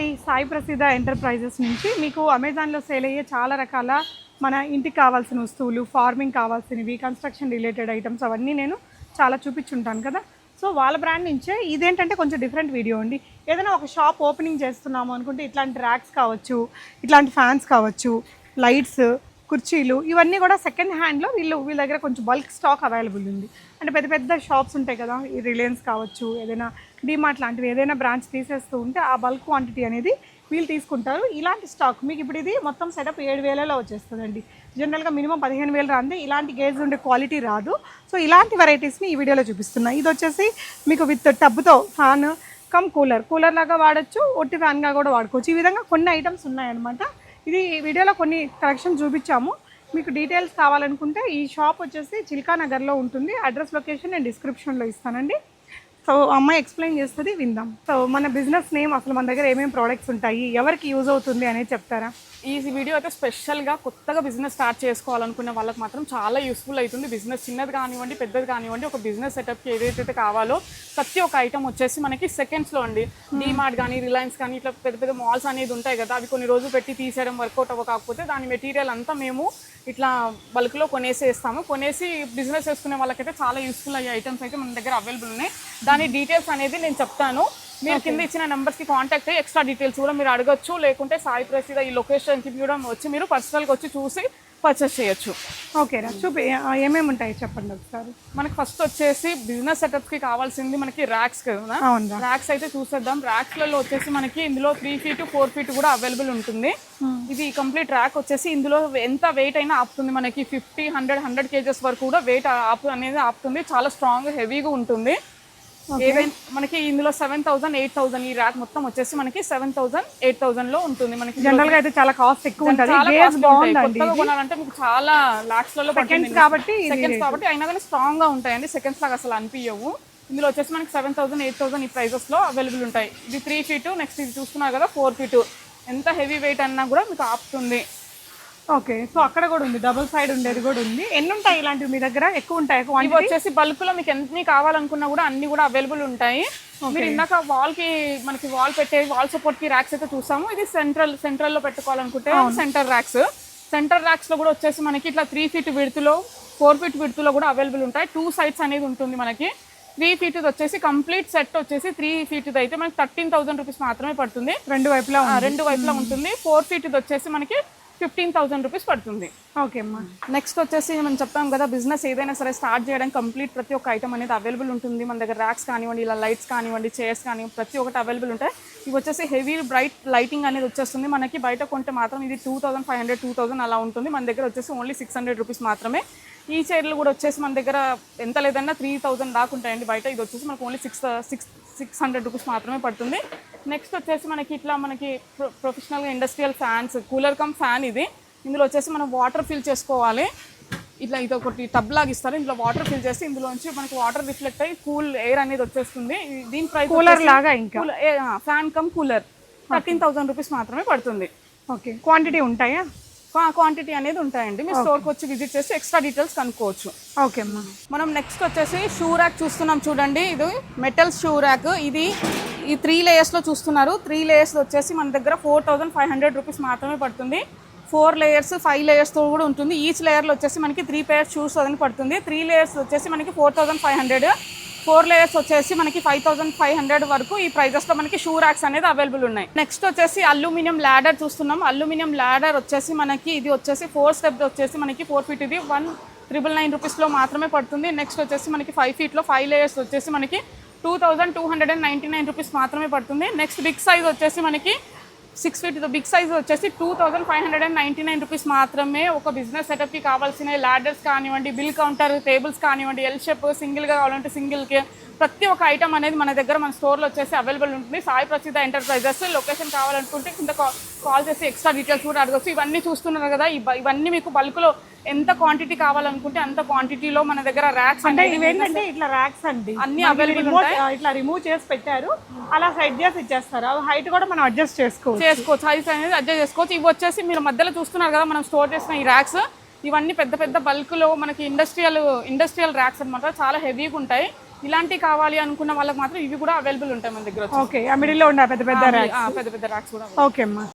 అండి సాయి ప్రసిద్ధ ఎంటర్ప్రైజెస్ నుంచి మీకు అమెజాన్లో సేల్ అయ్యే చాలా రకాల మన ఇంటికి కావాల్సిన వస్తువులు ఫార్మింగ్ కావాల్సినవి కన్స్ట్రక్షన్ రిలేటెడ్ ఐటమ్స్ అవన్నీ నేను చాలా చూపించుంటాను కదా. సో వాళ్ళ బ్రాండ్ నుంచే ఇదేంటంటే కొంచెం డిఫరెంట్ వీడియో అండి. ఏదైనా ఒక షాప్ ఓపెనింగ్ చేస్తున్నాము అనుకుంటే ఇట్లాంటి ర్యాక్స్ కావచ్చు ఇట్లాంటి ఫ్యాన్స్ కావచ్చు లైట్స్ కుర్చీలు ఇవన్నీ కూడా సెకండ్ హ్యాండ్లో వీళ్ళు వీళ్ళ దగ్గర కొంచెం బల్క్ స్టాక్ అవైలబుల్ ఉంది. అంటే పెద్ద పెద్ద షాప్స్ ఉంటాయి కదా ఈ రిలయన్స్ కావచ్చు ఏదైనా డిమార్ట్ లాంటివి ఏదైనా బ్రాంచ్ తీసేస్తూ ఉంటే ఆ బల్క్ క్వాంటిటీ అనేది వీళ్ళు తీసుకుంటారు. ఇలాంటి స్టాక్ మీకు ఇప్పుడు ఇది మొత్తం సెటప్ ఏడు వేలలో వచ్చేస్తుందండి. జనరల్గా మినిమం పదిహేను వేలు రాంది. ఇలాంటి గేజ్ ఉండే క్వాలిటీ రాదు. సో ఇలాంటి వెరైటీస్ని ఈ వీడియోలో చూపిస్తున్నా. ఇది వచ్చేసి మీకు విత్ టబ్తో ఫ్యాన్ కమ్ కూలర్ కూలర్ లాగా వాడచ్చు ఒట్టి ఫ్యాన్గా కూడా వాడుకోవచ్చు. ఈ విధంగా కొన్ని ఐటమ్స్ ఉన్నాయన్నమాట. ఇది ఈ వీడియోలో కొన్ని కలెక్షన్ చూపించాము. మీకు డీటెయిల్స్ కావాలనుకుంటే ఈ షాప్ వచ్చేసి చిల్కా నగర్లో ఉంటుంది. అడ్రస్ లొకేషన్ నేను డిస్క్రిప్షన్లో ఇస్తానండి. సో అమ్మాయి ఎక్స్ప్లెయిన్ చేస్తుంది విందాం. సో మన బిజినెస్ నేమ్ అసలు మన దగ్గర ఏమేమి ప్రోడక్ట్స్ ఉంటాయి ఎవరికి యూజ్ అవుతుంది అనేది చెప్తారా? ఈ వీడియో అయితే స్పెషల్గా కొత్తగా బిజినెస్ స్టార్ట్ చేసుకోవాలనుకునే వాళ్ళకి మాత్రం చాలా యూస్ఫుల్ అవుతుంది. బిజినెస్ చిన్నది కానివ్వండి పెద్దది కానివ్వండి ఒక బిజినెస్ సెటప్కి ఏదైతే కావాలో ప్రతి ఒక్క ఐటమ్ వచ్చేసి మనకి సెకండ్స్లో అండి. డీమార్ట్ కానీ రిలయన్స్ కానీ ఇట్లా పెద్ద పెద్ద మాల్స్ అనేది ఉంటాయి కదా అవి కొన్ని రోజులు పెట్టి తీసేయడం వర్కౌట్ అవ్వకపోతే దాని మెటీరియల్ అంతా మేము ఇట్లా బల్క్లో కొనేసేస్తాము కొనేసి బిజినెస్ చేసుకునే వాళ్ళకైతే చాలా యూస్ఫుల్ అయ్యే ఐటమ్స్ అయితే మన దగ్గర అవైలబుల్ ఉన్నాయి. దాని డీటెయిల్స్ అనేది నేను చెప్తాను. మీరు కింద ఇచ్చిన నెంబర్స్కి కాంటాక్ట్ అయ్యి ఎక్స్ట్రా డీటెయిల్స్ కూడా మీరు అడగచ్చు లేకుంటే సాయి ప్రసిద్ధ ఈ లొకేషన్కి కూడా వచ్చి మీరు పర్సనల్గా వచ్చి చూసి పర్చేస్ చేయొచ్చు. ఓకే రా. చూపి ఏమేమి ఉంటాయి చెప్పండి ఒకసారి? మనకి ఫస్ట్ వచ్చేసి బిజినెస్ సెటప్కి కావాల్సింది మనకి ర్యాక్స్ కదా? ర్యాక్స్ అయితే చూసేద్దాం. ర్యాక్స్లలో వచ్చేసి మనకి ఇందులో త్రీ ఫీట్ ఫోర్ ఫీట్ కూడా అవైలబుల్ ఉంటుంది. ఇది కంప్లీట్ ర్యాక్ వచ్చేసి ఇందులో ఎంత వెయిట్ అయినా ఆపుతుంది మనకి. ఫిఫ్టీ హండ్రెడ్ హండ్రెడ్ కేజెస్ వరకు కూడా వెయిట్ ఆపు అనేది ఆపుతుంది. చాలా స్ట్రాంగ్ హెవీగా ఉంటుంది. ఏదైనా మనకి ఇందులో సెవెన్ థౌసండ్ ఎయిట్ థౌసండ్ ఈ ర్యాక్ మొత్తం వచ్చేసి మనకి సెవెన్ థౌసండ్ ఎయిట్ థౌసండ్లో ఉంటుంది. మనకి జనరల్గా అయితే చాలా కాస్ట్ ఎక్కువ ఉంటుంది. కొనాలంటే మీకు చాలా లాక్స్లలో సెకండ్స్ కాబట్టి సెకండ్స్ కాబట్టి అయినా కానీ స్ట్రాంగ్గా ఉంటాయండి. సెకండ్స్ లాగా అసలు అనిపించవు ఇందులో వచ్చేసి మనకి సెవెన్ థౌసండ్ ఎయిట్ థౌసండ్ ఈ ప్రైజెస్లో అవైలబుల్ ఉంటాయి. ఇది త్రీ ఫీట్ నెక్స్ట్ ఇది చూస్తున్నారు కదా ఫోర్ ఫీట్ ఎంత హెవీ వెయిట్ అన్నా కూడా మీకు ఆపుతుంది. ఓకే సో అక్కడ కూడా ఉంది డబుల్ సైడ్ ఉండేది కూడా ఉంది. ఎన్ని ఉంటాయి ఇలాంటివి మీ దగ్గర? ఎక్కువ ఉంటాయి ఇవి వచ్చేసి బల్క్లో మీకు ఎన్ని కావాలనుకున్నా కూడా అన్ని కూడా అవైలబుల్ ఉంటాయి. మీరు ఇందాక వాల్కి మనకి వాల్ పెట్టే వాల్ సపోర్ట్కి ర్యాక్స్ అయితే చూసాము. ఇది సెంట్రల్ సెంట్రల్లో పెట్టుకోవాలనుకుంటే సెంటర్ ర్యాక్స్ సెంటర్ ర్యాక్స్లో కూడా వచ్చేసి మనకి ఇట్లా త్రీ ఫీట్ విడుతులో ఫోర్ ఫీట్ విడుతులో కూడా అవైలబుల్ ఉంటాయి. టూ సైడ్స్ అనేది ఉంటుంది మనకి. త్రీ ఫీట్ వచ్చేసి కంప్లీట్ సెట్ వచ్చేసి త్రీ ఫీట్ అయితే మనకి థర్టీన్ థౌసండ్ రూపీస్ మాత్రమే పడుతుంది. రెండు వైపులా రెండు వైపులా ఉంటుంది. ఫోర్ ఫీట్ వచ్చేసి మనకి ఫిఫ్టీన్ థౌసండ్ రూపీస్ పడుతుంది. ఓకే అమ్మా. నెక్స్ట్ వచ్చేసి మనం చెప్తాం కదా బిజినెస్ ఏదైనా సరే స్టార్ట్ చేయడానికి కంప్లీట్ ప్రతి ఒక్క ఐటమ్ అనేది అవైలబుల్ ఉంటుంది. మన దగ్గర ర్యాక్స్ కానివ్వండి ఇలా లైట్స్ కానివ్వండి చైర్స్ కానివ్వండి ప్రతి ఒక్కటి అవైలబుల్ ఉంటాయి. ఇవి వచ్చేసి హెవీ బ్రైట్ లైటింగ్ అనేది వచ్చేస్తుంది. మనకి బయట కొంటే మాత్రం ఇది two thousand five hundred two thousand అలా ఉంటుంది. మన దగ్గర వచ్చేసి ఓన్లీ సిక్స్ హండ్రెడ్ రూపీస్ మాత్రమే. ఈ చైర్లు కూడా వచ్చేసి మన దగ్గర ఎంత లేదన్నా త్రీ థౌసండ్ దాకా ఉంటాయండి. బయట ఇది వచ్చేసి మనకు only six six six hundred rupees మాత్రమే పడుతుంది. నెక్స్ట్ వచ్చేసి మనకి ఇట్లా మనకి ప్రొ ప్రొఫెషనల్గా industrial fans cooler cum fan ఇది. ఇందులో వచ్చేసి మనం వాటర్ ఫిల్ చేసుకోవాలి. ఇట్లా ఇది ఒకటి టబ్ లాగా ఇస్తారు. ఇందులో వాటర్ ఫిల్ చేసి ఇందులోంచి మనకి వాటర్ రిఫ్లెక్ట్ అయ్యి కూల్ ఎయిర్ అనేది వచ్చేస్తుంది. దీని ప్రైస్ కూలర్ లాగా ఇంకా. Fan cum cooler thirteen thousand rupees మాత్రమే పడుతుంది. ఓకే క్వాంటిటీ ఉంటాయా? క్వాంటిటీ అనేది ఉంటాయండి. మీరు స్టోర్కి వచ్చి విజిట్ చేసి ఎక్స్ట్రా డీటెయిల్స్ కనుక్కోవచ్చు. ఓకే మనం నెక్స్ట్ వచ్చేసి షూ ర్యాక్ చూస్తున్నాం చూడండి. ఇది మెటల్ షూ ర్యాక్ ఇది ఈ త్రీ లేయర్స్లో చూస్తున్నారు. త్రీ లేయర్స్ వచ్చేసి మన దగ్గర four thousand five hundred rupees మాత్రమే పడుతుంది. ఫోర్ లేయర్స్ ఫైవ్ లేయర్స్తో కూడా ఉంటుంది. ఈచ్ లేయర్లో వచ్చేసి మనకి త్రీ పేర్స్ షూస్ అని పడుతుంది. త్రీ లేయర్స్ వచ్చేసి మనకి four thousand five hundred four layers వచ్చేసి మనకి ఫైవ్ థౌసండ్ ఫైవ్ హండ్రెడ్ వరకు ఈ ప్రైజెస్లో మనకి షూ ర్యాక్స్ అనేది అవైలబుల్ ఉన్నాయి. నెక్స్ట్ వచ్చేసి అల్యూమినియం ల్యాడర్ చూస్తున్నాం. అల్యూమినియం ల్యాడర్ వచ్చేసి మనకి ఇది వచ్చేసి ఫోర్ స్టెప్ వచ్చేసి మనకి ఫోర్ ఫీట్ ఇది వన్ ట్రిపుల్ నైన్ రూపీస్లో మాత్రమే పడుతుంది. నెక్స్ట్ వచ్చేసి మనకి ఫైవ్ ఫీట్లో ఫైవ్ లేయర్స్ వచ్చేసి మనకి two thousand two hundred and ninety nine rupees మాత్రమే పడుతుంది. నెక్స్ట్ బిగ్ సైజ్ వచ్చేసి మనకి సిక్స్ ఫీట్ బిగ్ సైజ్ వచ్చేసి two thousand five hundred and ninety nine rupees మాత్రమే ఒక బిజినెస్ సెటప్కి కావాల్సిన లాడర్స్ కానివ్వండి బిల్ కౌంటర్ టేబుల్స్ కానివ్వండి ఎల్ షేప్ సింగిల్గా కావాలంటే సింగిల్కి ప్రతి ఒక్క ఐటమ్ అనేది మన దగ్గర మన స్టోర్లో వచ్చేసి అవైలబుల్ ఉంటుంది. సాయి ప్రసిద్ధ ఎంటర్ప్రైజెస్ లొకేషన్ కావాలనుకుంటే కింద కాల్ చేసి ఎక్స్ట్రా డీటెయిల్స్ కూడా అడగచ్చు. ఇవన్నీ చూస్తున్నారు కదా ఇవన్నీ మీకు బల్క్లో ఎంత క్వాంటిటీ కావాలనుకుంటే అంత క్వాంటిటీలో మన దగ్గర ర్యాక్స్ అంటే ఇవేంటంటే ఇట్లా ర్యాక్స్ అండి. అన్ని. ఆ, ఇట్లా రిమూవ్ చేసి పెట్టారు. అలా సెట్ చేసి ఇచ్చేస్తారు హైట్ కూడా మనం అడ్జస్ట్ చేసుకోవచ్చు. చేసుకోవచ్చు. సైజ్ అనేది అడ్జస్ట్ చేసుకోవచ్చు. ఇవి వచ్చేసి మీరు మధ్యలో చూస్తున్నారు కదా మనం స్టోర్ చేసిన ఈ ర్యాక్స్ ఇవన్నీ పెద్ద పెద్ద బల్క్లో మనకి ఇండస్ట్రియల్ ఇండస్ట్రియల్ ర్యాక్స్ అన్నమాట. చాలా హెవీగా ఉంటాయి. ఇలాంటివి కావాలి అనుకున్న వాళ్ళకి మాత్రం ఇవి కూడా అవైలబుల్ ఉంటాయి మన దగ్గర. ఓకే మిడిల్లో ఉండే పెద్ద పెద్ద పెద్ద పెద్ద ర్యాక్స్ కూడా ఓకే అమ్మా.